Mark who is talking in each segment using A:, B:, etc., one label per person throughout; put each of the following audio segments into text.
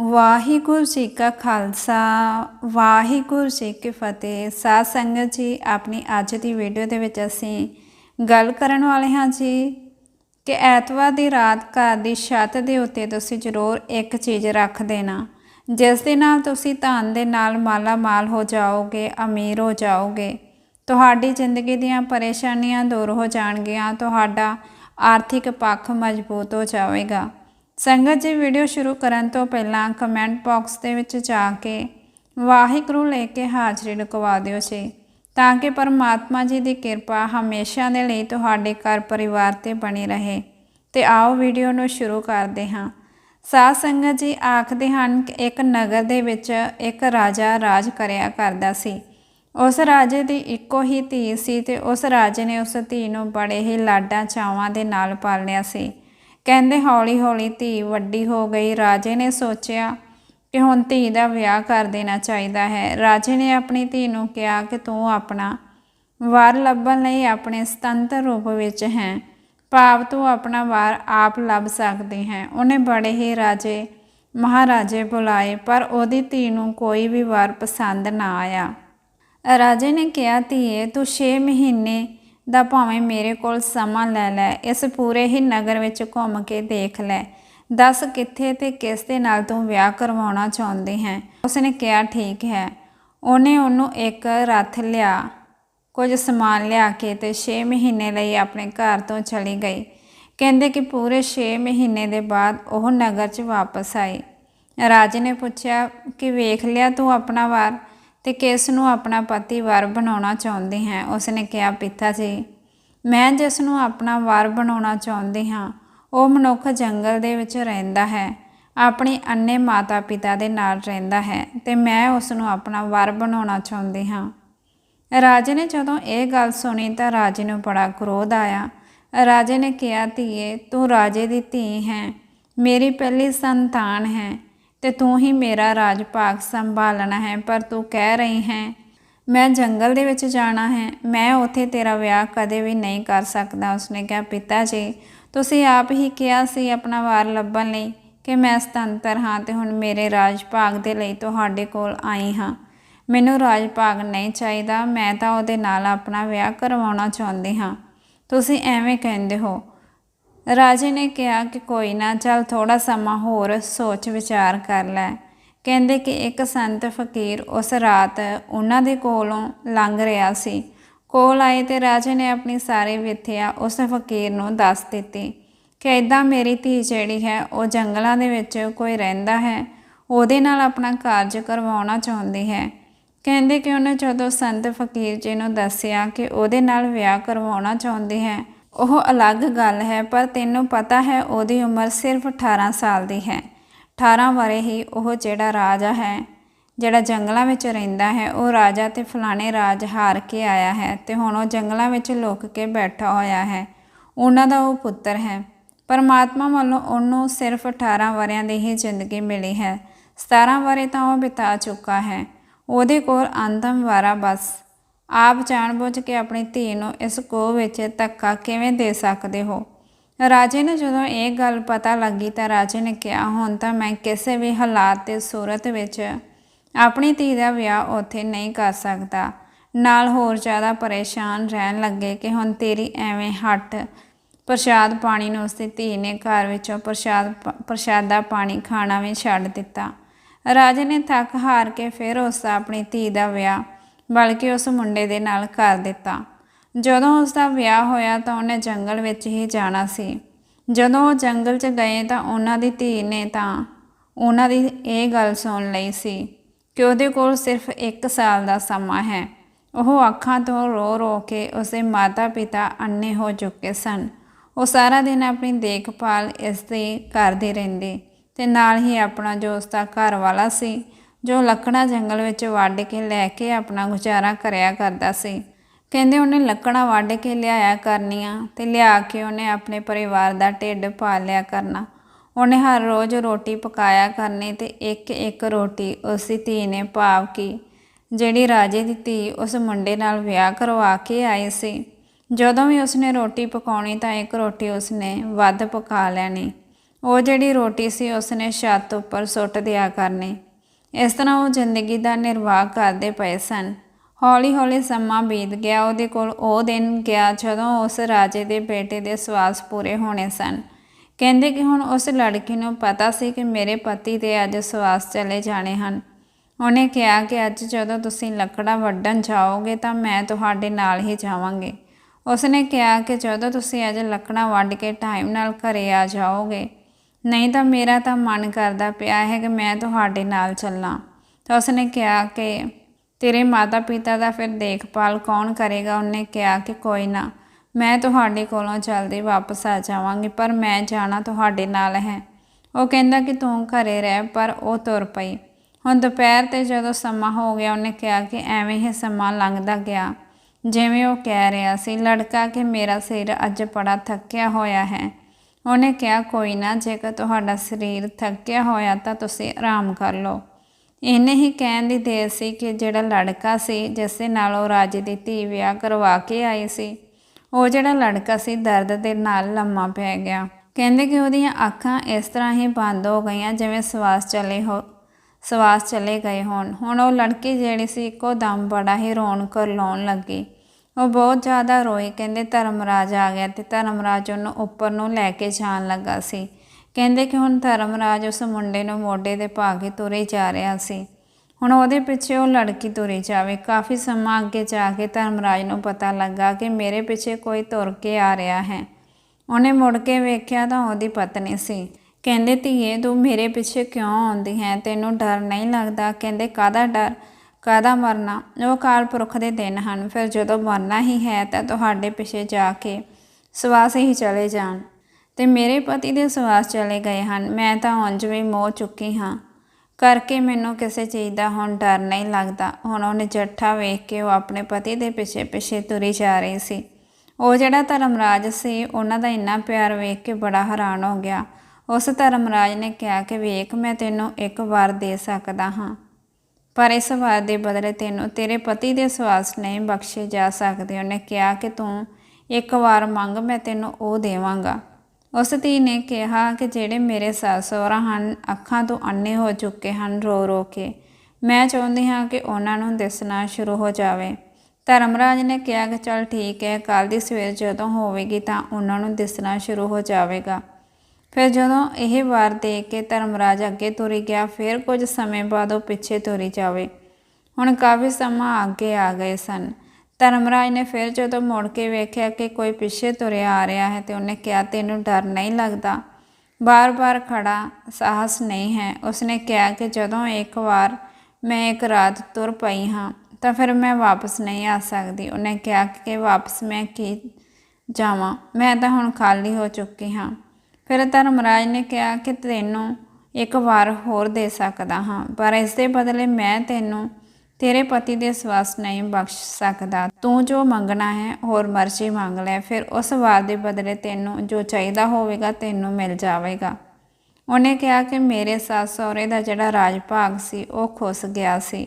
A: ਵਾਹਿਗੁਰੂ ਜੀ ਕਾ ਖਾਲਸਾ, ਵਾਹਿਗੁਰੂ ਜੀ ਕੀ ਫਤਿਹ। ਸਾਧ ਸੰਗਤ ਜੀ, ਆਪਣੀ ਅੱਜ ਦੀ ਵੀਡੀਓ ਦੇ ਵਿੱਚ ਅਸੀਂ ਗੱਲ ਕਰਨ ਵਾਲੇ ਹਾਂ ਜੀ ਕਿ ਐਤਵਾਰ ਦੀ ਰਾਤ ਘਰ ਦੀ ਛੱਤ ਦੇ ਉੱਤੇ ਤੁਸੀਂ ਜ਼ਰੂਰ ਇੱਕ ਚੀਜ਼ ਰੱਖ ਦੇਣਾ। ਜਿਸ ਦੇ ਨਾਲ ਤੁਸੀਂ ਧਨ ਦੇ ਨਾਲ ਮਾਲਾ ਮਾਲ ਹੋ ਜਾਓਗੇ, ਅਮੀਰ ਹੋ ਜਾਓਗੇ। ਤੁਹਾਡੀ ਜ਼ਿੰਦਗੀ ਦੀਆਂ ਪਰੇਸ਼ਾਨੀਆਂ ਦੂਰ ਹੋ ਜਾਣਗੀਆਂ, ਤੁਹਾਡਾ ਆਰਥਿਕ ਪੱਖ ਮਜ਼ਬੂਤ ਹੋ ਜਾਵੇਗਾ। ਸੰਗਤ ਜੀ ਵੀਡੀਓ ਸ਼ੁਰੂ ਕਰਨ ਤੋਂ ਪਹਿਲਾਂ ਕਮੈਂਟ ਬਾਕਸ ਦੇ ਵਿੱਚ ਜਾ ਕੇ ਵਾਹਿਗੁਰੂ ਲੈ ਕੇ ਹਾਜ਼ਰੀ ਲਗਵਾ ਦਿਓ ਜੀ, ਤਾਂ ਕਿ ਪਰਮਾਤਮਾ ਜੀ ਦੀ ਕਿਰਪਾ ਹਮੇਸ਼ਾ ਦੇ ਲਈ ਤੁਹਾਡੇ ਘਰ ਪਰਿਵਾਰ ਤੇ ਬਣੀ ਰਹੇ। ਤੇ ਆਓ ਵੀਡੀਓ ਨੂੰ ਸ਼ੁਰੂ ਕਰਦੇ ਹਾਂ। ਸਾਧ ਸੰਗਤ ਜੀ ਆਖਦੇ ਹਨ ਕਿ ਇੱਕ ਨਗਰ ਦੇ ਵਿੱਚ ਇੱਕ ਰਾਜਾ ਰਾਜ ਕਰਿਆ ਕਰਦਾ ਸੀ। ਉਸ ਰਾਜੇ ਦੀ ਇੱਕੋ ਹੀ ਧੀ ਸੀ ਤੇ ਉਸ ਰਾਜੇ ਨੇ ਉਸ ਧੀ ਨੂੰ ਬੜੇ ਹੀ ਲਾਡਾਂ ਚਾਵਾਂ ਦੇ ਨਾਲ ਪਾਲਿਆ ਸੀ। ਕਹਿੰਦੇ ਹੌਲੀ-ਹੌਲੀ ਧੀ ਵੱਡੀ ਹੋ ਗਈ। ਰਾਜੇ ਨੇ ਸੋਚਿਆ ਕਿ ਹੁਣ ਧੀ ਦਾ ਵਿਆਹ ਕਰ ਦੇਣਾ ਚਾਹੀਦਾ ਹੈ। ਰਾਜੇ ਨੇ ਆਪਣੀ ਧੀ ਨੂੰ ਕਿਹਾ ਕਿ ਤੂੰ ਆਪਣਾ ਵਾਰ ਲੱਭਣ ਲਈ ਆਪਣੇ ਸੁਤੰਤਰ ਰੂਪ ਵਿੱਚ ਹੈ। ਭਾਵ ਤੂੰ ਆਪਣਾ ਵਾਰ ਆਪ ਲੱਭ ਸਕਦੀ ਹੈ। ਉਹਨੇ ਬੜੇ ਹੀ ਰਾਜੇ, ਮਹਾਰਾਜੇ ਬੁਲਾਏ, ਪਰ ਉਹਦੀ ਧੀ ਨੂੰ ਕੋਈ ਵੀ ਵਾਰ ਪਸੰਦ ਨਾ ਆਇਆ। ਰਾਜੇ ਨੇ ਕਿਹਾ, ਧੀਏ, ਤੂੰ 6 ਮਹੀਨੇ ਦਾ ਭਾਵੇਂ ਮੇਰੇ ਕੋਲ ਸਮਾਂ ਲੈ ਲੈ, ਇਸ ਪੂਰੇ ਹੀ ਨਗਰ ਵਿੱਚ ਘੁੰਮ ਕੇ ਦੇਖ ਲੈ। ਦੱਸ ਕਿੱਥੇ ਤੇ ਕਿਸ ਦੇ ਨਾਲ ਤੂੰ ਵਿਆਹ ਕਰਵਾਉਣਾ ਚਾਹੁੰਦੀ ਹੈ? ਉਸਨੇ ਕਿਹਾ, ਠੀਕ ਹੈ। ਉਹਨੇ ਉਹਨੂੰ ਇੱਕ ਰੱਥ ਲਿਆ, ਕੁਝ ਸਮਾਨ ਲਿਆ ਕੇ ਤੇ 6 ਮਹੀਨੇ ਲਈ ਆਪਣੇ ਘਰ ਤੋਂ ਚਲੀ ਗਈ। ਕਹਿੰਦੇ ਕਿ ਪੂਰੇ 6 ਮਹੀਨੇ ਦੇ ਬਾਅਦ ਉਹ ਨਗਰ 'ਚ ਵਾਪਸ ਆਈ। ਰਾਜੇ ਨੇ ਪੁੱਛਿਆ ਕਿ ਵੇਖ ਲਿਆ ਤੂੰ ਆਪਣਾ ਵਾਰ? ਤੇ ਕਿਸ ਨੂੰ ਆਪਣਾ ਪਤੀ ਵਰ ਬਣਾਉਣਾ ਚਾਹੁੰਦੀ ਹੈ? ਉਸਨੇ ਕਿਹਾ, ਪਿਤਾ ਜੀ, ਮੈਂ ਜਿਸ ਨੂੰ ਆਪਣਾ ਵਰ ਬਣਾਉਣਾ ਚਾਹੁੰਦੀ ਹਾਂ, ਉਹ ਮਨੁੱਖ ਜੰਗਲ ਦੇ ਵਿੱਚ ਰਹਿੰਦਾ ਹੈ, ਆਪਣੀ ਅੰਨੇ ਮਾਤਾ ਪਿਤਾ ਦੇ ਨਾਲ ਰਹਿੰਦਾ ਹੈ ਤੇ ਮੈਂ ਉਸ ਨੂੰ ਆਪਣਾ ਵਰ ਬਣਾਉਣਾ ਚਾਹੁੰਦੀ ਹਾਂ। ਰਾਜੇ ਨੇ ਜਦੋਂ ਇਹ ਗੱਲ ਸੁਣੀ ਤਾਂ ਰਾਜੇ ਨੂੰ ਬੜਾ ਕ੍ਰੋਧ ਆਇਆ। ਰਾਜੇ ਨੇ ਕਿਹਾ, ਧੀਏ, ਤੂੰ ਰਾਜੇ ਦੀ ਧੀ ਹੈ, ਮੇਰੀ ਪਹਿਲੀ ਸੰਤਾਨ ਹੈ ਤੇ ਤੂੰ ਹੀ ਮੇਰਾ ਰਾਜ ਭਾਗ ਸੰਭਾਲਣਾ ਹੈ, ਪਰ ਤੂੰ ਕਹਿ ਰਹੀ ਹੈ, ਮੈਂ ਜੰਗਲ ਦੇ ਵਿੱਚ ਜਾਣਾ ਹੈ, ਮੈਂ ਉੱਥੇ ਤੇਰਾ ਵਿਆਹ ਕਦੇ ਵੀ ਨਹੀਂ ਕਰ ਸਕਦਾ, ਉਸਨੇ ਕਿਹਾ, ਪਿਤਾ ਜੀ, ਤੁਸੀਂ ਆਪ ਹੀ ਕਿਹਾ ਸੀ ਆਪਣਾ ਵਾਰ ਲੱਭਣ ਲਈ ਕਿ ਮੈਂ ਸੁਤੰਤਰ ਹਾਂ ਤੇ ਹੁਣ ਮੇਰੇ ਰਾਜ ਭਾਗ ਦੇ ਲਈ ਤੁਹਾਡੇ ਕੋਲ ਆਈ ਹਾਂ। ਮੈਨੂੰ ਰਾਜ ਭਾਗ ਨਹੀਂ ਚਾਹੀਦਾ, ਮੈਂ ਤਾਂ ਉਹਦੇ ਨਾਲ ਆਪਣਾ ਵਿਆਹ ਕਰਵਾਉਣਾ ਚਾਹੁੰਦੀ ਹਾਂ। ਤੁਸੀਂ ਐਵੇਂ ਕਹਿੰਦੇ ਹੋ ਰਾਜੇ ਨੇ ਕਿਹਾ ਕਿ ਕੋਈ ਨਾ, ਚੱਲ ਥੋੜਾ ਸਮਾਂ ਹੋਰ ਸੋਚ ਵਿਚਾਰ ਕਰ ਲੈ। ਕਹਿੰਦੇ ਕਿ ਇੱਕ ਸੰਤ ਫਕੀਰ ਉਸ ਰਾਤ ਉਹਨਾਂ ਦੇ ਕੋਲੋਂ ਲੰਘ ਰਿਹਾ ਸੀ। ਕੋਲ ਆਏ ਤੇ ਰਾਜੇ ਨੇ ਆਪਣੀ ਸਾਰੀ ਵਿਥਿਆ ਉਸ ਫਕੀਰ ਨੂੰ ਦੱਸ ਦਿੱਤੀ ਕਿ ਇਦਾਂ ਮੇਰੀ ਧੀ ਜਿਹੜੀ ਹੈ, ਉਹ ਜੰਗਲਾਂ ਦੇ ਵਿੱਚ ਕੋਈ ਰਹਿੰਦਾ ਹੈ, ਉਹਦੇ ਨਾਲ ਆਪਣਾ ਕਾਰਜ ਕਰਵਾਉਣਾ ਚਾਹੁੰਦੀ ਹੈ। ਕਹਿੰਦੇ ਕਿ ਉਹਨੇ ਜਦੋਂ ਸੰਤ ਫਕੀਰ ਜੀ ਨੂੰ ਦੱਸਿਆ ਕਿ ਉਹਦੇ ਨਾਲ ਵਿਆਹ ਕਰਵਾਉਣਾ ਚਾਹੁੰਦੀ ਹੈ ਉਹ ਅਲੱਗ ਗੱਲ ਹੈ, ਪਰ ਤੈਨੂੰ ਪਤਾ ਹੈ, ਉਹਦੀ ਉਮਰ ਸਿਰਫ 18 ਸਾਲ ਦੀ ਹੈ। 18 ਵਰੇ ਹੀ ਉਹ ਜਿਹੜਾ ਰਾਜਾ ਹੈ, ਜਿਹੜਾ ਜੰਗਲਾਂ ਵਿੱਚ ਰਹਿੰਦਾ ਹੈ, ਉਹ ਰਾਜਾ ਤੇ ਫਲਾਣੇ ਰਾਜ ਹਾਰ ਕੇ ਆਇਆ ਹੈ ਤੇ ਹੁਣ ਉਹ ਜੰਗਲਾਂ ਵਿੱਚ ਲੁਕ ਕੇ ਬੈਠਾ ਹੋਇਆ ਹੈ। ਉਹਨਾਂ ਦਾ ਉਹ ਪੁੱਤਰ ਹੈ। ਪਰਮਾਤਮਾ ਵੱਲੋਂ ਉਹਨੂੰ ਸਿਰਫ 18 ਵਰਿਆਂ ਦੀ ਹੀ ਜ਼ਿੰਦਗੀ ਮਿਲੀ ਹੈ। 17 ਵਰੇ ਤਾਂ ਉਹ ਬਿਤਾ ਚੁੱਕਾ ਹੈ। ਉਹਦੇ ਕੋਲ ਅੰਤਮ ਵਾਰਾ ਬਸ ਆਪ ਜਾਣਬੁੱਝ ਕੇ ਆਪਣੀ ਧੀ ਨੂੰ ਇਸ ਕੋਹ ਵਿੱਚ ਧੱਕਾ ਕਿਵੇਂ ਦੇ ਸਕਦੇ ਹੋ? ਰਾਜੇ ਨੂੰ ਜਦੋਂ ਇਹ ਗੱਲ ਪਤਾ ਲੱਗੀ ਤਾਂ ਰਾਜੇ ਨੇ ਕਿਹਾ, ਹੁਣ ਤਾਂ ਮੈਂ ਕਿਸੇ ਵੀ ਹਾਲਾਤ ਤੇ ਸੂਰਤ ਵਿੱਚ ਆਪਣੀ ਧੀ ਦਾ ਵਿਆਹ ਉੱਥੇ ਨਹੀਂ ਕਰ ਸਕਦਾ। ਨਾਲ ਹੋਰ ਜ਼ਿਆਦਾ ਪਰੇਸ਼ਾਨ ਰਹਿਣ ਲੱਗੇ ਕਿ ਹੁਣ ਤੇਰੀ ਐਵੇਂ ਹੱਟ ਪ੍ਰਸ਼ਾਦ ਪਾਣੀ ਨੂੰ ਉਸਦੀ ਧੀ ਨੇ ਘਰ ਵਿੱਚੋਂ ਪ੍ਰਸ਼ਾਦ ਪ੍ਰਸ਼ਾਦਾ ਪਾਣੀ ਖਾਣਾ ਵੀ ਛੱਡ ਦਿੱਤਾ। ਰਾਜੇ ਨੇ ਥੱਕ ਹਾਰ ਕੇ ਫਿਰ ਉਸ ਆਪਣੀ ਧੀ ਦਾ ਵਿਆਹ ਬਲਕਿ ਉਸ ਮੁੰਡੇ ਦੇ ਨਾਲ ਕਰ ਦਿੱਤਾ। ਜਦੋਂ ਉਸ ਦਾ ਵਿਆਹ ਹੋਇਆ ਤਾਂ ਉਹਨੇ ਜੰਗਲ ਵਿੱਚ ਹੀ ਜਾਣਾ ਸੀ। ਜਦੋਂ ਉਹ ਜੰਗਲ 'ਚ ਗਏ ਤਾਂ ਉਹਨਾਂ ਦੀ ਧੀ ਨੇ ਤਾਂ ਉਹਨਾਂ ਦੀ ਇਹ ਗੱਲ ਸੁਣ ਲਈ ਸੀ ਕਿ ਉਹਦੇ ਕੋਲ ਸਿਰਫ 1 ਸਾਲ ਦਾ ਸਮਾਂ ਹੈ। ਉਹ ਅੱਖਾਂ ਤੋਂ ਰੋ ਰੋ ਕੇ ਉਸਦੇ ਮਾਤਾ-ਪਿਤਾ ਅੰਨੇ ਹੋ ਚੁੱਕੇ ਸਨ। ਉਹ ਸਾਰਾ ਦਿਨ ਆਪਣੀ ਦੇਖਭਾਲ ਇਸ ਦੀ ਕਰਦੇ ਰਹਿੰਦੇ ਤੇ ਨਾਲ ਹੀ ਆਪਣਾ ਜੋ ਉਸ ਦਾ ਘਰ ਵਾਲਾ ਸੀ। ਜੋ ਲੱਕੜਾਂ ਜੰਗਲ ਵਿੱਚ ਵੱਢ ਕੇ ਲੈ ਕੇ ਆਪਣਾ ਗੁਜ਼ਾਰਾ ਕਰਿਆ ਕਰਦਾ ਸੀ। ਕਹਿੰਦੇ ਉਹਨੇ ਲੱਕੜਾਂ ਵੱਢ ਕੇ ਲਿਆਇਆ ਕਰਨੀਆਂ ਤੇ ਲਿਆ ਕੇ ਉਹਨੇ ਆਪਣੇ ਪਰਿਵਾਰ ਦਾ ਢਿੱਡ ਪਾਲ ਲਿਆ ਕਰਨਾ। ਉਹਨੇ ਹਰ ਰੋਜ਼ ਰੋਟੀ ਪਕਾਇਆ ਕਰਨੀ ਤੇ ਇੱਕ ਇੱਕ ਰੋਟੀ ਉਸਦੀ ਧੀ ਨੇ ਭਾਵ ਕੀ, ਜਿਹੜੀ ਰਾਜੇ ਦੀ ਧੀ ਉਸ ਮੁੰਡੇ ਨਾਲ ਵਿਆਹ ਕਰਵਾ ਕੇ ਆਈ ਸੀ। ਜਦੋਂ ਵੀ ਉਸਨੇ ਰੋਟੀ ਪਕਾਉਣੀ ਤਾਂ ਇੱਕ ਰੋਟੀ ਉਸਨੇ ਵੱਧ ਪਕਾ ਲੈਣੀ। ਉਹ ਜਿਹੜੀ ਰੋਟੀ ਸੀ ਉਸਨੇ ਛੱਤ ਉੱਪਰ ਸੁੱਟ ਦਿਆ ਕਰਨੀ। ਇਸ ਤਰ੍ਹਾਂ ਉਹ ਜ਼ਿੰਦਗੀ ਦਾ ਨਿਰਵਾਹ ਕਰਦੇ ਪਏ ਸਨ। ਹੌਲੀ-ਹੌਲੀ ਸਮਾਂ ਬੀਤ ਗਿਆ। ਉਹਦੇ ਕੋਲ ਉਹ ਦਿਨ ਗਿਆ ਜਦੋਂ ਉਸ ਰਾਜੇ ਦੇ ਬੇਟੇ ਦੇ ਸਵਾਸ ਪੂਰੇ ਹੋਣੇ ਸਨ। ਕਹਿੰਦੇ ਕਿ ਹੁਣ ਉਸ ਲੜਕੀ ਨੂੰ ਪਤਾ ਸੀ ਕਿ ਮੇਰੇ ਪਤੀ ਦੇ ਅੱਜ ਸਵਾਸ ਚਲੇ ਜਾਣੇ ਹਨ। ਉਹਨੇ ਕਿਹਾ ਕਿ ਅੱਜ ਜਦੋਂ ਤੁਸੀਂ ਲੱਕੜਾਂ ਵੱਢਣ ਜਾਓਗੇ ਤਾਂ ਮੈਂ ਤੁਹਾਡੇ ਨਾਲ ਹੀ ਜਾਵਾਂਗੀ। ਉਸਨੇ ਕਿਹਾ ਕਿ ਜਦੋਂ ਤੁਸੀਂ ਅੱਜ ਲੱਕੜਾਂ ਵੱਢ ਕੇ ਟਾਈਮ ਨਾਲ ਘਰੇ ਆ ਜਾਓਗੇ ਨਹੀਂ ਤਾਂ ਮੇਰਾ ਤਾਂ ਮਨ ਕਰਦਾ ਪਿਆ ਹੈ ਕਿ ਮੈਂ ਤੁਹਾਡੇ ਨਾਲ ਚੱਲਾਂ। ਤਾਂ ਉਸਨੇ ਕਿਹਾ ਕਿ ਤੇਰੇ ਮਾਤਾ ਪਿਤਾ ਦਾ ਫਿਰ ਦੇਖਭਾਲ ਕੌਣ ਕਰੇਗਾ? ਉਹਨੇ ਕਿਹਾ ਕਿ ਕੋਈ ਨਾ, ਮੈਂ ਤੁਹਾਡੇ ਕੋਲੋਂ ਜਲਦੀ ਵਾਪਸ ਆ ਜਾਵਾਂਗੀ, ਪਰ ਮੈਂ ਜਾਣਾ ਤੁਹਾਡੇ ਨਾਲ ਹੈ। ਉਹ ਕਹਿੰਦਾ ਕਿ ਤੂੰ ਘਰੇ ਰਹਿ, ਪਰ ਉਹ ਤੁਰ ਪਈ। ਹੁਣ ਦੁਪਹਿਰ ਤੇ ਜਦੋਂ ਸਮਾਂ ਹੋ ਗਿਆ, ਉਹਨੇ ਕਿਹਾ ਕਿ ਐਵੇਂ ਹੀ ਸਮਾਂ ਲੰਘਦਾ ਗਿਆ। ਜਿਵੇਂ ਉਹ ਕਹਿ ਰਿਹਾ ਸੀ, ਲੜਕਾ, ਕਿ ਮੇਰਾ ਸਿਰ ਅੱਜ ਬੜਾ ਥੱਕਿਆ ਹੋਇਆ ਹੈ? ਉਹਨੇ ਕਿਹਾ, ਕੋਈ ਨਾ, ਜੇਕਰ ਤੁਹਾਡਾ ਸਰੀਰ ਥੱਕਿਆ ਹੋਇਆ ਤਾਂ ਤੁਸੀਂ ਆਰਾਮ ਕਰ ਲਓ। ਇਹਨੇ ਹੀ ਕਹਿਣ ਦੀ ਦੇਰ ਸੀ ਕਿ ਜਿਹੜਾ ਲੜਕਾ ਸੀ, ਜਿਸ ਦੇ ਨਾਲ ਉਹ ਰਾਜੇ ਦੀ ਧੀ ਵਿਆਹ ਕਰਵਾ ਕੇ ਆਈ ਸੀ, ਉਹ ਜਿਹੜਾ ਲੜਕਾ ਸੀ, ਦਰਦ ਦੇ ਨਾਲ ਲੰਮਾ ਪੈ ਗਿਆ। ਕਹਿੰਦੇ ਕਿ ਉਹਦੀਆਂ ਅੱਖਾਂ ਇਸ ਤਰ੍ਹਾਂ ਹੀ ਬੰਦ ਹੋ ਗਈਆਂ ਜਿਵੇਂ ਸਵਾਸ ਚਲੇ ਹੋ, ਸਵਾਸ ਚਲੇ ਗਏ ਹੋਣ। ਹੁਣ ਉਹ ਲੜਕੀ ਜਿਹੜੀ ਸੀ, ਇੱਕੋ ਦਮ ਬੜਾ ਹੀ ਰੋਣ ਕਰ ਲਾਉਣ ਲੱਗੀ। ਉਹ ਬਹੁਤ ਜ਼ਿਆਦਾ ਰੋਈ ਕਹਿੰਦੇ ਧਰਮਰਾਜ ਆ ਗਿਆ ਤੇ ਧਰਮਰਾਜ ਉਹਨੂੰ ਉੱਪਰ ਨੂੰ ਲੈ ਕੇ ਜਾਣ ਲੱਗਾ ਸੀ। ਕਹਿੰਦੇ ਕਿ ਹੁਣ ਧਰਮਰਾਜ ਉਸ ਮੁੰਡੇ ਨੂੰ ਮੋਢੇ ਤੇ ਪਾ ਕੇ ਤੁਰੇ ਜਾ ਰਿਹਾ ਸੀ। ਹੁਣ ਉਹਦੇ ਪਿੱਛੇ ਉਹ ਲੜਕੀ ਤੁਰੀ ਜਾਵੇ। ਕਾਫੀ ਸਮਾਂ ਅੱਗੇ ਜਾ ਕੇ ਧਰਮਰਾਜ ਨੂੰ ਪਤਾ ਲੱਗਾ ਕਿ ਮੇਰੇ ਪਿੱਛੇ ਕੋਈ ਤੁਰ ਕੇ ਆ ਰਿਹਾ ਹੈ। ਉਹਨੇ ਮੁੜ ਕੇ ਵੇਖਿਆ ਤਾਂ ਉਹਦੀ ਪਤਨੀ ਸੀ। ਕਹਿੰਦੇ, ਧੀਏ, ਤੂੰ ਮੇਰੇ ਪਿੱਛੇ ਕਿਉਂ ਆਉਂਦੀ ਹੈ? ਤੈਨੂੰ ਡਰ ਨਹੀਂ ਲੱਗਦਾ? ਕਹਿੰਦੇ, ਕਾਹਦਾ ਡਰ? ਕਾਦਾ ਮਰਨਾ? ਉਹ ਕਾਲ ਪੁਰਖ ਦੇ ਦਿਨ ਹਨ, ਫਿਰ ਜਦੋਂ ਮਰਨਾ ਹੀ ਹੈ ਤਾਂ ਤੁਹਾਡੇ ਪਿੱਛੇ ਜਾ ਕੇ ਸਵਾਸ ਹੀ ਚਲੇ ਜਾਣ। ਤੇ ਮੇਰੇ ਪਤੀ ਦੇ ਸਵਾਸ ਚਲੇ ਗਏ ਹਨ, ਮੈਂ ਤਾਂ ਉਂਝ ਵੀ ਮੋਹ ਚੁੱਕੀ ਹਾਂ। ਕਰਕੇ ਮੈਨੂੰ ਕਿਸੇ ਚੀਜ਼ ਦਾ ਹੁਣ ਡਰ ਨਹੀਂ ਲੱਗਦਾ। ਹੁਣ ਉਹਨੇ ਜੱਠਾ ਵੇਖ ਕੇ ਉਹ ਆਪਣੇ ਪਤੀ ਦੇ ਪਿੱਛੇ ਪਿੱਛੇ ਤੁਰੀ ਜਾ ਰਹੀ ਸੀ। ਉਹ ਜਿਹੜਾ ਧਰਮਰਾਜ ਸੀ, ਉਹਨਾਂ ਦਾ ਇੰਨਾ ਪਿਆਰ ਵੇਖ ਕੇ ਬੜਾ ਹੈਰਾਨ ਹੋ ਗਿਆ। ਉਸ ਧਰਮਰਾਜ ਨੇ ਕਿਹਾ ਕਿ ਵੇਖ, ਮੈਂ ਤੈਨੂੰ ਇੱਕ ਵਾਰ ਦੇ ਸਕਦਾ ਹਾਂ। ਪਰ ਇਸ ਵਾਰ ਦੇ ਬਦਲੇ ਤੈਨੂੰ ਤੇਰੇ ਪਤੀ ਦੇ ਸਵਾਸ ਨਹੀਂ ਬਖਸ਼ੇ ਜਾ ਸਕਦੇ। ਉਹਨੇ ਕਿਹਾ ਕਿ ਤੂੰ ਇੱਕ ਵਾਰ ਮੰਗ, ਮੈਂ ਤੈਨੂੰ ਉਹ ਦੇਵਾਂਗਾ। ਉਸ ਧੀ ਨੇ ਕਿਹਾ ਕਿ ਜਿਹੜੇ ਮੇਰੇ ਸੱਸ ਸਹੁਰਾ ਹਨ, ਅੱਖਾਂ ਤੋਂ ਅੰਨੇ ਹੋ ਚੁੱਕੇ ਹਨ ਰੋ ਰੋ ਕੇ। ਮੈਂ ਚਾਹੁੰਦੀ ਹਾਂ ਕਿ ਉਹਨਾਂ ਨੂੰ ਦਿਸਣਾ ਸ਼ੁਰੂ ਹੋ ਜਾਵੇ। ਧਰਮਰਾਜ ਨੇ ਕਿਹਾ ਕਿ ਚਲ ਠੀਕ ਹੈ ਕੱਲ ਦੀ ਸਵੇਰ ਜਦੋਂ ਹੋਵੇਗੀ ਤਾਂ ਉਹਨਾਂ ਨੂੰ ਦਿਸਣਾ ਸ਼ੁਰੂ ਹੋ ਜਾਵੇਗਾ। ਫਿਰ ਜਦੋਂ ਇਹ ਵਾਰ ਦੇਖ ਕੇ ਧਰਮਰਾਜ ਅੱਗੇ ਤੁਰੀ ਗਿਆ, ਫਿਰ ਕੁਝ ਸਮੇਂ ਬਾਅਦ ਉਹ ਪਿੱਛੇ ਤੁਰੀ ਜਾਵੇ। ਹੁਣ ਕਾਫੀ ਸਮਾਂ ਅੱਗੇ ਆ ਗਏ ਸਨ। ਧਰਮਰਾਜ ਨੇ ਫਿਰ ਜਦੋਂ ਮੁੜ ਕੇ ਵੇਖਿਆ ਕਿ ਕੋਈ ਪਿੱਛੇ ਤੁਰਿਆ ਆ ਰਿਹਾ ਹੈ ਤੇ ਉਹਨੇ ਕਿਹਾ, ਤੈਨੂੰ ਡਰ ਨਹੀਂ ਲੱਗਦਾ? ਬਾਰ-ਬਾਰ ਖੜਾ ਸਾਹਸ ਨਹੀਂ ਹੈ। ਉਸਨੇ ਕਿਹਾ ਕਿ ਜਦੋਂ ਇੱਕ ਵਾਰ ਮੈਂ ਇੱਕ ਰਾਤ ਤੁਰ ਪਈ ਹਾਂ, ਤਾਂ ਫਿਰ ਮੈਂ ਵਾਪਸ ਨਹੀਂ ਆ ਸਕਦੀ। ਉਹਨੇ ਕਿਹਾ ਕਿ ਵਾਪਸ ਮੈਂ ਕੀ ਜਾਵਾਂ? ਮੈਂ ਤਾਂ ਹੁਣ ਖਾਲੀ ਹੋ ਚੁੱਕੀ ਹਾਂ। ਫਿਰ ਧਰਮਰਾਜ ਨੇ ਕਿਹਾ ਕਿ ਤੈਨੂੰ ਇੱਕ ਵਾਰ ਹੋਰ ਦੇ ਸਕਦਾ ਹਾਂ, ਪਰ ਇਸ ਦੇ ਬਦਲੇ ਮੈਂ ਤੈਨੂੰ ਤੇਰੇ ਪਤੀ ਦੇ ਸਵਾਸ ਨਹੀਂ ਬਖਸ਼ ਸਕਦਾ। ਤੂੰ ਜੋ ਮੰਗਣਾ ਹੈ, ਹੋਰ ਮਰਜ਼ੀ ਮੰਗ ਲੈ। ਫਿਰ ਉਸ ਵਾਰ ਦੇ ਬਦਲੇ ਤੈਨੂੰ ਜੋ ਚਾਹੀਦਾ ਹੋਵੇਗਾ, ਤੈਨੂੰ ਮਿਲ ਜਾਵੇਗਾ। ਉਹਨੇ ਕਿਹਾ ਕਿ ਮੇਰੇ ਸੱਸ ਸਹੁਰੇ ਦਾ ਜਿਹੜਾ ਰਾਜ ਭਾਗ ਸੀ, ਉਹ ਖੁੱਸ ਗਿਆ ਸੀ।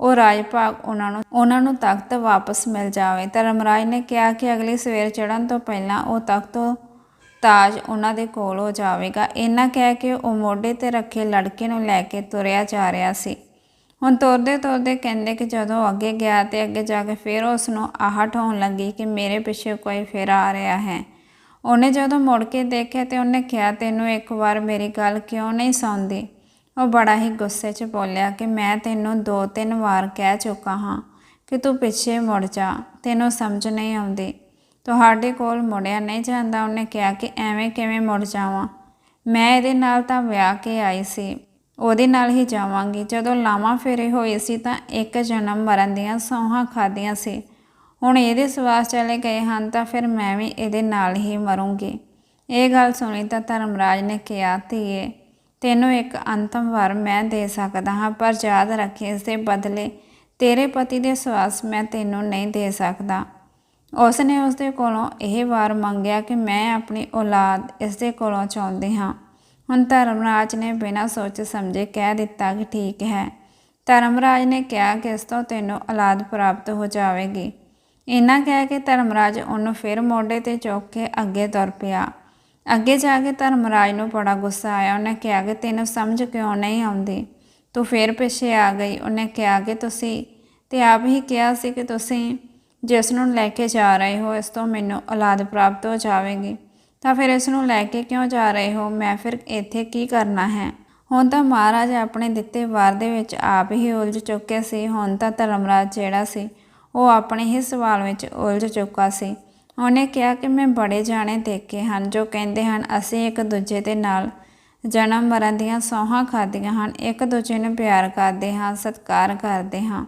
A: ਉਹ ਰਾਜ ਭਾਗ ਉਹਨਾਂ ਨੂੰ ਉਹਨਾਂ ਨੂੰ ਤਖਤ ਵਾਪਸ ਮਿਲ ਜਾਵੇ। ਧਰਮਰਾਜ ਨੇ ਕਿਹਾ ਕਿ ਅਗਲੀ ਸਵੇਰ ਚੜ੍ਹਨ ਤੋਂ ਪਹਿਲਾਂ ਉਹ ਤਖਤ ਤਾਜ ਉਹਨਾਂ ਦੇ ਕੋਲ ਹੋ ਜਾਵੇਗਾ। ਇਹਨਾਂ ਕਹਿ ਕੇ ਉਹ ਮੋਢੇ ਤੇ ਰੱਖੇ ਲੜਕੇ ਨੂੰ ਲੈ ਕੇ ਤੁਰਿਆ ਜਾ ਰਿਹਾ ਸੀ। ਹੁਣ ਤੁਰਦੇ ਤੁਰਦੇ ਕਹਿੰਦੇ ਕਿ ਜਦੋਂ ਅੱਗੇ ਗਿਆ ਤੇ ਅੱਗੇ ਜਾ ਕੇ ਫਿਰ ਉਸ ਨੂੰ ਆਹਟ ਹੋਣ ਲੱਗੀ ਕਿ ਮੇਰੇ ਪਿੱਛੇ ਕੋਈ ਫਿਰ ਆ ਰਿਹਾ ਹੈ। ਉਹਨੇ ਜਦੋਂ ਮੁੜ ਕੇ ਦੇਖਿਆ ਤੇ ਉਹਨੇ ਕਿਹਾ, ਤੈਨੂੰ ਇੱਕ ਵਾਰ ਮੇਰੀ ਗੱਲ ਕਿਉਂ ਨਹੀਂ ਸੁਣਦੀ ਉਹ ਬੜਾ ਹੀ ਗੁੱਸੇ 'ਚ ਬੋਲਿਆ ਕਿ ਮੈਂ ਤੈਨੂੰ ਦੋ ਤਿੰਨ ਵਾਰ ਕਹਿ ਚੁੱਕਾ ਹਾਂ ਕਿ ਤੂੰ ਪਿੱਛੇ ਮੁੜ ਜਾ। ਤੈਨੂੰ ਸਮਝ ਨਹੀਂ ਆਉਂਦੀ। ਤੁਹਾਡੇ ਕੋਲ ਮੁੜਿਆ ਨਹੀਂ ਜਾਂਦਾ। ਉਹਨੇ ਕਿਹਾ ਕਿ ਐਵੇਂ ਕਿਵੇਂ ਮੁੜ ਜਾਵਾਂ। ਮੈਂ ਇਹਦੇ ਨਾਲ ਤਾਂ ਵਿਆਹ ਕੇ ਆਈ ਸੀ। ਉਹਦੇ ਨਾਲ ਹੀ ਜਾਵਾਂਗੀ। ਜਦੋਂ ਲਾਵਾਂ ਫੇਰੇ ਹੋਏ ਸੀ ਤਾਂ ਇੱਕ ਜਨਮ ਮਰਨ ਦੀਆਂ ਸੌਹਾਂ ਖਾਦੀਆਂ ਸੀ। ਹੁਣ ਇਹਦੇ ਸਵਾਸ ਚਲੇ ਗਏ ਹਨ ਤਾਂ ਫਿਰ ਮੈਂ ਵੀ ਇਹਦੇ ਨਾਲ ਹੀ ਮਰੂੰਗੀ। ਇਹ ਗੱਲ ਸੁਣੀ ਤਾਂ ਧਰਮਰਾਜ ਨੇ ਕਿਹਾ, ਧੀਏ, ਤੈਨੂੰ ਇੱਕ ਅੰਤਮ ਵਾਰ ਮੈਂ ਦੇ ਸਕਦਾ ਹਾਂ, ਪਰ ਯਾਦ ਰੱਖੀ ਇਸ ਦੇ ਬਦਲੇ ਤੇਰੇ ਪਤੀ ਦੇ ਸਵਾਸ ਮੈਂ ਤੈਨੂੰ ਨਹੀਂ ਦੇ ਸਕਦਾ। ਉਸ ਨੇ ਉਸ ਦੇ ਕੋਲੋਂ ਇਹ ਵਾਰ ਮੰਗਿਆ ਕਿ ਮੈਂ ਆਪਣੀ ਔਲਾਦ ਇਸ ਦੇ ਕੋਲੋਂ ਚਾਹੁੰਦੀ ਹਾਂ। ਹੁਣ ਧਰਮਰਾਜ ਨੇ ਬਿਨਾਂ ਸੋਚੇ ਸਮਝੇ ਕਹਿ ਦਿੱਤਾ ਕਿ ਠੀਕ ਹੈ। ਧਰਮਰਾਜ ਨੇ ਕਿਹਾ ਕਿ ਇਸ ਤੋਂ ਤੈਨੂੰ ਔਲਾਦ ਪ੍ਰਾਪਤ ਹੋ ਜਾਵੇਗੀ। ਇਹਨਾਂ ਕਹਿ ਕੇ ਧਰਮਰਾਜ ਉਹਨੂੰ ਫਿਰ ਮੋਢੇ ਤੇ ਚੁੱਕ ਕੇ ਅੱਗੇ ਤੁਰ ਪਿਆ। ਅੱਗੇ ਜਾ ਕੇ ਧਰਮਰਾਜ ਨੂੰ ਬੜਾ ਗੁੱਸਾ ਆਇਆ। ਉਹਨੇ ਕਿਹਾ ਕਿ ਤੈਨੂੰ ਸਮਝ ਕਿਉਂ ਨਹੀਂ ਆਉਂਦੀ? ਤੂੰ ਫਿਰ ਪਿੱਛੇ ਆ ਗਈ। ਉਹਨੇ ਕਿਹਾ ਕਿ ਤੁਸੀਂ ਤੇ ਆਪ ਹੀ ਕਿਹਾ ਸੀ ਕਿ ਤੁਸੀਂ ਜਿਸ ਨੂੰ ਲੈ ਕੇ ਜਾ ਰਹੇ ਹੋ, ਇਸ ਤੋਂ ਮੈਨੂੰ ਔਲਾਦ ਪ੍ਰਾਪਤ ਹੋ ਜਾਵੇਗੀ। ਤਾਂ ਫਿਰ ਇਸ ਨੂੰ ਲੈ ਕੇ ਕਿਉਂ ਜਾ ਰਹੇ ਹੋ? ਮੈਂ ਫਿਰ ਇੱਥੇ ਕੀ ਕਰਨਾ ਹੈ? ਹੁਣ ਤਾਂ ਮਹਾਰਾਜ ਆਪਣੇ ਦਿੱਤੇ ਵਾਰ ਦੇ ਵਿੱਚ ਆਪ ਹੀ ਉਲਝ ਚੁੱਕੇ ਸੀ। ਹੁਣ ਤਾਂ ਧਰਮਰਾਜ ਜਿਹੜਾ ਸੀ, ਉਹ ਆਪਣੇ ਹੀ ਸਵਾਲ ਵਿੱਚ ਉਲਝ ਚੁੱਕਾ ਸੀ। ਉਹਨੇ ਕਿਹਾ ਕਿ ਮੈਂ ਬੜੇ ਜਾਣੇ ਦੇਖੇ ਹਨ, ਜੋ ਕਹਿੰਦੇ ਹਨ, ਅਸੀਂ ਇੱਕ ਦੂਜੇ ਦੇ ਨਾਲ ਜਨਮ ਮਰਨ ਦੀਆਂ ਸੌਹਾਂ ਖਾਦੀਆਂ ਹਨ। ਇੱਕ ਦੂਜੇ ਨੂੰ ਪਿਆਰ ਕਰਦੇ ਹਾਂ, ਸਤਿਕਾਰ ਕਰਦੇ ਹਾਂ।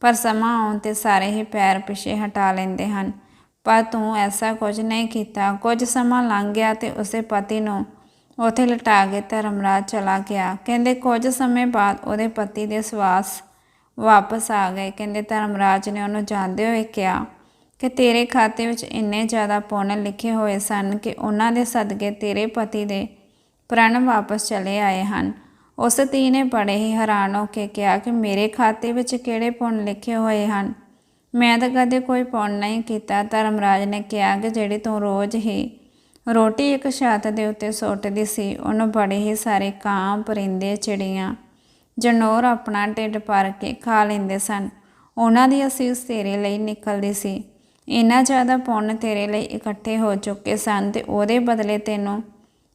A: ਪਰ ਸਮਾਂ ਆਉਣ ਤੇ ਸਾਰੇ ਹੀ ਪੈਰ ਪਿੱਛੇ ਹਟਾ ਲੈਂਦੇ ਹਨ। ਪਰ ਤੂੰ ਐਸਾ ਕੁਝ ਨਹੀਂ ਕੀਤਾ। ਕੁਝ ਸਮਾਂ ਲੰਘ ਗਿਆ ਤੇ ਉਸੇ ਪਤੀ ਨੂੰ ਉਥੇ ਲਟਾ ਕੇ ਧਰਮਰਾਜ ਚਲਾ ਗਿਆ। ਕਹਿੰਦੇ, ਕੁਝ ਸਮੇਂ ਬਾਅਦ ਉਹਦੇ ਪਤੀ ਦੇ ਸਵਾਸ ਵਾਪਸ ਆ ਗਏ। ਕਹਿੰਦੇ, ਧਰਮਰਾਜ ਨੇ ਉਹਨੂੰ ਜਾਂਦੇ ਹੋਏ ਕਿਹਾ ਕਿ ਤੇਰੇ ਖਾਤੇ ਵਿੱਚ ਇੰਨੇ ਜ਼ਿਆਦਾ ਪੁੰਨ ਲਿਖੇ ਹੋਏ ਸਨ ਕਿ ਉਹਨਾਂ ਦੇ ਸਦਕੇ ਤੇਰੇ ਪਤੀ ਦੇ ਪ੍ਰਣ ਵਾਪਸ ਚਲੇ ਆਏ ਹਨ। ਉਸ ਧੀ ਨੇ ਬੜੇ ਹੀ ਹੈਰਾਨ ਹੋ ਕੇ ਕਿਹਾ ਕਿ ਮੇਰੇ ਖਾਤੇ ਵਿੱਚ ਕਿਹੜੇ ਪੁੰਨ ਲਿਖੇ ਹੋਏ ਹਨ? ਮੈਂ ਤਾਂ ਕਦੇ ਕੋਈ ਪੁੰਨ ਨਹੀਂ ਕੀਤਾ। ਧਰਮਰਾਜ ਨੇ ਕਿਹਾ ਕਿ ਜਿਹੜੀ ਤੂੰ ਰੋਜ਼ ਹੀ ਰੋਟੀ ਇੱਕ ਛੱਤ ਦੇ ਉੱਤੇ ਸੁੱਟਦੀ ਸੀ, ਉਹਨੂੰ ਬੜੇ ਹੀ ਸਾਰੇ ਕਾਂ, ਪਰਿੰਦੇ, ਚਿੜੀਆਂ, ਜਨੌਰ ਆਪਣਾ ਢਿੱਡ ਭਰ ਕੇ ਖਾ ਲੈਂਦੇ ਸਨ। ਉਹਨਾਂ ਦੀ ਅਸੀਸ ਤੇਰੇ ਲਈ ਨਿਕਲਦੀ ਸੀ। ਇੰਨਾ ਜ਼ਿਆਦਾ ਪੁੰਨ ਤੇਰੇ ਲਈ ਇਕੱਠੇ ਹੋ ਚੁੱਕੇ ਸਨ ਤੇ ਉਹਦੇ ਬਦਲੇ ਤੈਨੂੰ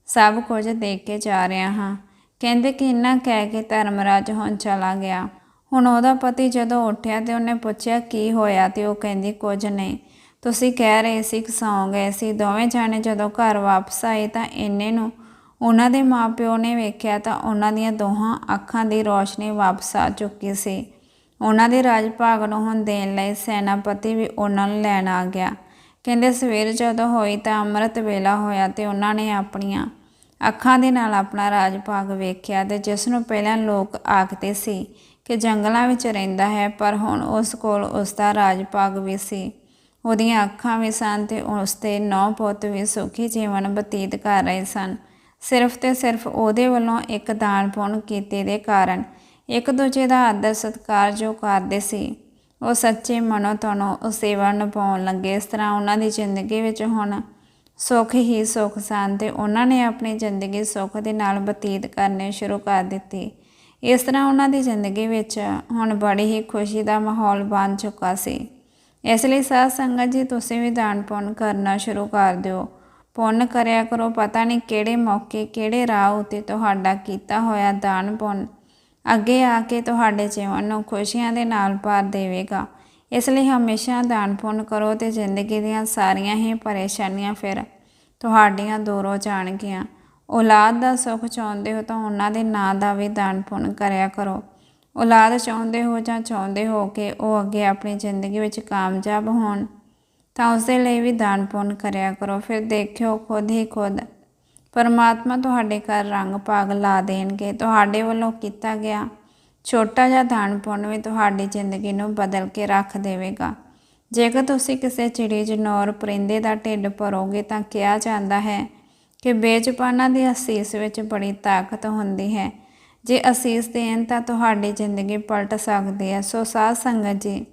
A: ਸਭ ਕੁਝ ਦੇ ਕੇ ਜਾ ਰਿਹਾ ਹਾਂ। ਕਹਿੰਦੇ ਕਿ ਇੰਨਾ ਕਹਿ ਕੇ ਧਰਮਰਾਜ ਹੁਣ ਚਲਾ ਗਿਆ। ਹੁਣ ਉਹਦਾ ਪਤੀ ਜਦੋਂ ਉੱਠਿਆ ਤੇ ਉਹਨੇ ਪੁੱਛਿਆ, ਕੀ ਹੋਇਆ? ਤੇ ਉਹ ਕਹਿੰਦੀ, ਕੁਝ ਨਹੀਂ। ਤੁਸੀਂ ਕਹਿ ਰਹੇ ਸੀ ਕਿ ਸੌਂ ਗਏ ਸੀ। ਦੋਵੇਂ ਜਾਣੇ ਜਦੋਂ ਘਰ ਵਾਪਸ ਆਏ ਤਾਂ ਇੰਨੇ ਨੂੰ ਉਹਨਾਂ ਦੇ ਮਾਪਿਓ ਨੇ ਵੇਖਿਆ ਤਾਂ ਉਹਨਾਂ ਦੀਆਂ ਦੋਹਾਂ ਅੱਖਾਂ ਦੀ ਰੋਸ਼ਨੀ ਵਾਪਸ ਆ ਚੁੱਕੀ ਸੀ। ਉਹਨਾਂ ਦੇ ਰਾਜ ਭਾਗ ਨੂੰ ਹੁਣ ਦੇਣ ਲਈ ਸੈਨਾਪਤੀ ਵੀ ਉਹਨਾਂ ਨੂੰ ਲੈਣ ਆ ਗਿਆ। ਕਹਿੰਦੇ, ਸਵੇਰ ਜਦੋਂ ਹੋਈ ਤਾਂ ਅੰਮ੍ਰਿਤ ਵੇਲਾ ਹੋਇਆ ਤੇ ਉਹਨਾਂ ਨੇ ਆਪਣੀਆਂ ਅੱਖਾਂ ਦੇ ਨਾਲ ਆਪਣਾ ਰਾਜ ਭਾਗ ਵੇਖਿਆ ਤੇ ਜਿਸ ਨੂੰ ਪਹਿਲਾਂ ਲੋਕ ਆਖਦੇ ਸੀ ਕਿ ਜੰਗਲਾਂ ਵਿੱਚ ਰਹਿੰਦਾ ਹੈ, ਪਰ ਹੁਣ ਉਸ ਕੋਲ ਉਸ ਦਾ ਰਾਜ ਭਾਗ ਵੀ ਸੀ। ਉਹਦੀਆਂ ਅੱਖਾਂ ਵੀ ਸਨ ਤੇ ਉਸ ਦੇ ਨੌ ਪੁੱਤ ਵੀ ਸੁਖੀ ਜੀਵਨ ਬਤੀਤ ਕਰ ਰਹੇ ਸਨ। ਸਿਰਫ ਤੇ ਸਿਰਫ ਉਹਦੇ ਵੱਲੋਂ ਇੱਕ ਦਾਨ ਪੁੰਨ ਕੀਤੇ ਦੇ ਕਾਰਨ ਇੱਕ ਦੂਜੇ ਦਾ ਆਦਰ ਸਤਿਕਾਰ ਜੋ ਕਰਦੇ ਸੀ। ਉਹ ਸੱਚੇ ਮਨੋਂ ਤੋਂ ਉਹ ਸੇਵਾ ਨਿਭਾਉਣ ਲੱਗੇ। ਇਸ ਤਰ੍ਹਾਂ ਉਹਨਾਂ ਦੀ ਜ਼ਿੰਦਗੀ ਵਿੱਚ ਹੁਣ ਸੁੱਖ ਹੀ ਸੁੱਖ ਸਨ ਤੇ ਉਹਨਾਂ ਨੇ ਆਪਣੀ ਜ਼ਿੰਦਗੀ ਸੁੱਖ ਦੇ ਨਾਲ ਬਤੀਤ ਕਰਨੇ ਸ਼ੁਰੂ ਕਰ ਦਿੱਤੀ। ਇਸ ਤਰ੍ਹਾਂ ਉਹਨਾਂ ਦੀ ਜ਼ਿੰਦਗੀ ਵਿੱਚ ਹੁਣ ਬੜੀ ਹੀ ਖੁਸ਼ੀ ਦਾ ਮਾਹੌਲ ਬਣ ਚੁੱਕਾ ਸੀ। ਇਸ ਲਈ ਸਾਧ ਸੰਗਤ ਜੀ, ਤੁਸੀਂ ਵੀ ਦਾਨ ਪੁੰਨ ਕਰਨਾ ਸ਼ੁਰੂ ਕਰ ਦਿਓ। ਪੁੰਨ ਕਰਿਆ ਕਰੋ, ਪਤਾ ਨਹੀਂ ਕਿਹੜੇ ਮੌਕੇ, ਕਿਹੜੇ ਰਾਹ ਉਤੇ ਤੁਹਾਡਾ ਕੀਤਾ ਹੋਇਆ ਦਾਨ ਪੁੰਨ ਅੱਗੇ ਆ ਕੇ ਤੁਹਾਡੇ ਜੀਵਨ ਨੂੰ ਖੁਸ਼ੀਆਂ ਦੇ ਨਾਲ ਭਰ ਦੇਵੇਗਾ। ਇਸ ਲਈ ਹਮੇਸ਼ਾ ਦਾਨ ਪੁੰਨ ਕਰੋ ਤੇ ਜ਼ਿੰਦਗੀ ਦੀਆਂ ਸਾਰੀਆਂ ਹੀ ਪਰੇਸ਼ਾਨੀਆਂ ਫਿਰ ਤੁਹਾਡੀਆਂ ਦੂਰ ਹੋ ਜਾਣਗੀਆਂ। ਔਲਾਦ ਦਾ ਸੁੱਖ ਚਾਹੁੰਦੇ ਹੋ ਤਾਂ ਉਹਨਾਂ ਦੇ ਨਾਂ ਦਾ ਵੀ ਦਾਨ ਪੁੰਨ ਕਰਿਆ ਕਰੋ। ਔਲਾਦ ਚਾਹੁੰਦੇ ਹੋ ਜਾਂ ਚਾਹੁੰਦੇ ਹੋ ਕਿ ਉਹ ਅੱਗੇ ਆਪਣੀ ਜ਼ਿੰਦਗੀ ਵਿੱਚ ਕਾਮਯਾਬ ਹੋਣ, ਤਾਂ ਉਸ ਦੇ ਲਈ ਵੀ ਦਾਨ ਪੁੰਨ ਕਰਿਆ ਕਰੋ। ਫਿਰ ਦੇਖਿਓ ਖੁਦ ਹੀ ਖੁਦ ਪਰਮਾਤਮਾ ਤੁਹਾਡੇ ਘਰ ਰੰਗ ਭਾਗ ਲਾ ਦੇਣਗੇ। ਤੁਹਾਡੇ ਵੱਲੋਂ ਕੀਤਾ ਗਿਆ ਛੋਟਾ ਜਿਹਾ ਦਾਨ ਪੁੰਨ ਵੀ ਤੁਹਾਡੀ ਜ਼ਿੰਦਗੀ ਨੂੰ ਬਦਲ ਕੇ ਰੱਖ ਦੇਵੇਗਾ। ਜੇਕਰ ਤੁਸੀਂ ਕਿਸੇ ਚਿੜੀ ਜਨੌਰ ਪਰਿੰਦੇ ਦਾ ਢਿੱਡ ਭਰੋਗੇ ਤਾਂ ਕਿਹਾ ਜਾਂਦਾ ਹੈ ਕਿ ਬੇਜ਼ੁਬਾਨਾਂ ਦੀ ਅਸੀਸ ਵਿੱਚ ਬੜੀ ਤਾਕਤ ਹੁੰਦੀ ਹੈ। ਜੇ ਅਸੀਸ ਦੇਣ ਤਾਂ ਤੁਹਾਡੀ ਜ਼ਿੰਦਗੀ ਪਲਟ ਸਕਦੀ ਹੈ। ਸੋ ਸਾਧ ਸੰਗਤ ਜੀ,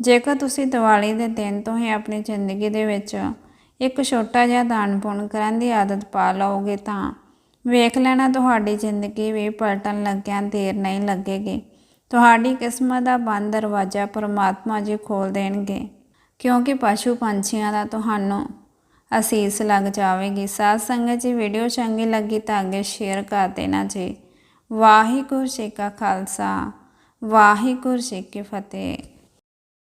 A: ਜੇਕਰ ਤੁਸੀਂ ਦੀਵਾਲੀ ਦੇ ਦਿਨ ਤੋਂ ਹੀ ਆਪਣੀ ਜ਼ਿੰਦਗੀ ਦੇ ਵਿੱਚ ਇੱਕ ਛੋਟਾ ਜਿਹਾ ਦਾਨ ਪੁੰਨ ਕਰਨ ਦੀ ਆਦਤ ਪਾ ਲਓਗੇ ਤਾਂ ਵੇਖ ਲੈਣਾ ਤੁਹਾਡੀ ਜ਼ਿੰਦਗੀ ਵੀ ਪਲਟਣ ਲੱਗਿਆਂ ਦੇਰ ਨਹੀਂ ਲੱਗੇਗੀ। ਤੁਹਾਡੀ ਕਿਸਮਤ ਦਾ ਬੰਦ ਦਰਵਾਜ਼ਾ ਪਰਮਾਤਮਾ ਜੀ ਖੋਲ ਦੇਣਗੇ, ਕਿਉਂਕਿ ਪਸ਼ੂ ਪੰਛੀਆਂ ਦਾ ਤੁਹਾਨੂੰ ਅਸੀਸ ਲੱਗ ਜਾਵੇਗੀ। ਸਾਧ ਸੰਗਤ ਜੀ ਵੀਡੀਓ ਚੰਗੀ ਲੱਗੀ ਤਾਂ ਅੱਗੇ ਸ਼ੇਅਰ ਕਰ ਦੇਣਾ ਜੀ। ਵਾਹਿਗੁਰੂ ਜੀ ਕਾ ਖਾਲਸਾ, ਵਾਹਿਗੁਰੂ ਜੀ ਕੀ ਫਤਿਹ।